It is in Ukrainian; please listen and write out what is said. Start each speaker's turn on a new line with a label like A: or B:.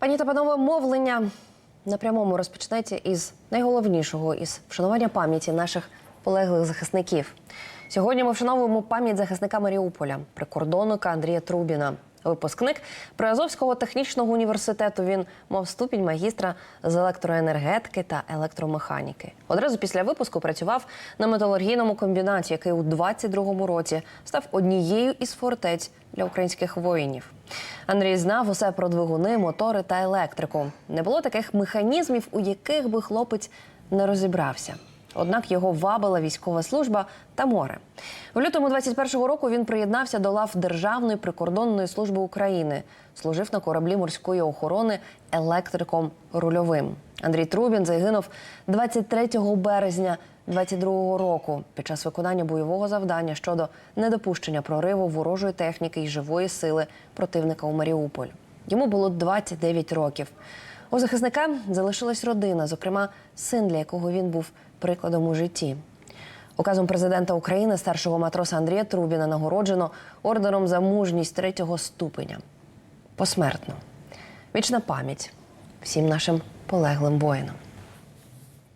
A: Пані та панове, мовлення на прямому розпочнеться із найголовнішого із вшанування пам'яті наших полеглих захисників. Сьогодні ми вшановуємо пам'ять захисника Маріуполя, прикордонника Андрія Трубіна. Випускник Приазовського технічного університету. Він мав ступінь магістра з електроенергетики та електромеханіки. Одразу після випуску працював на металургійному комбінаті, який у 22-му році став однією із фортець для українських воїнів. Андрій знав усе про двигуни, мотори та електрику. Не було таких механізмів, у яких би хлопець не розібрався. Однак його вабила військова служба та море. В лютому 21-го року він приєднався до лав Державної прикордонної служби України. Служив на кораблі морської охорони електриком рульовим. Андрій Трубін загинув 23 березня 22-го року під час виконання бойового завдання щодо недопущення прориву ворожої техніки і живої сили противника у Маріуполь. Йому було 29 років. У захисника залишилась родина, зокрема, син, для якого він був прикладом у житті. Указом президента України старшого матроса Андрія Трубіна нагороджено ордером за мужність третього ступеня. Посмертно. Вічна пам'ять всім нашим полеглим воїнам.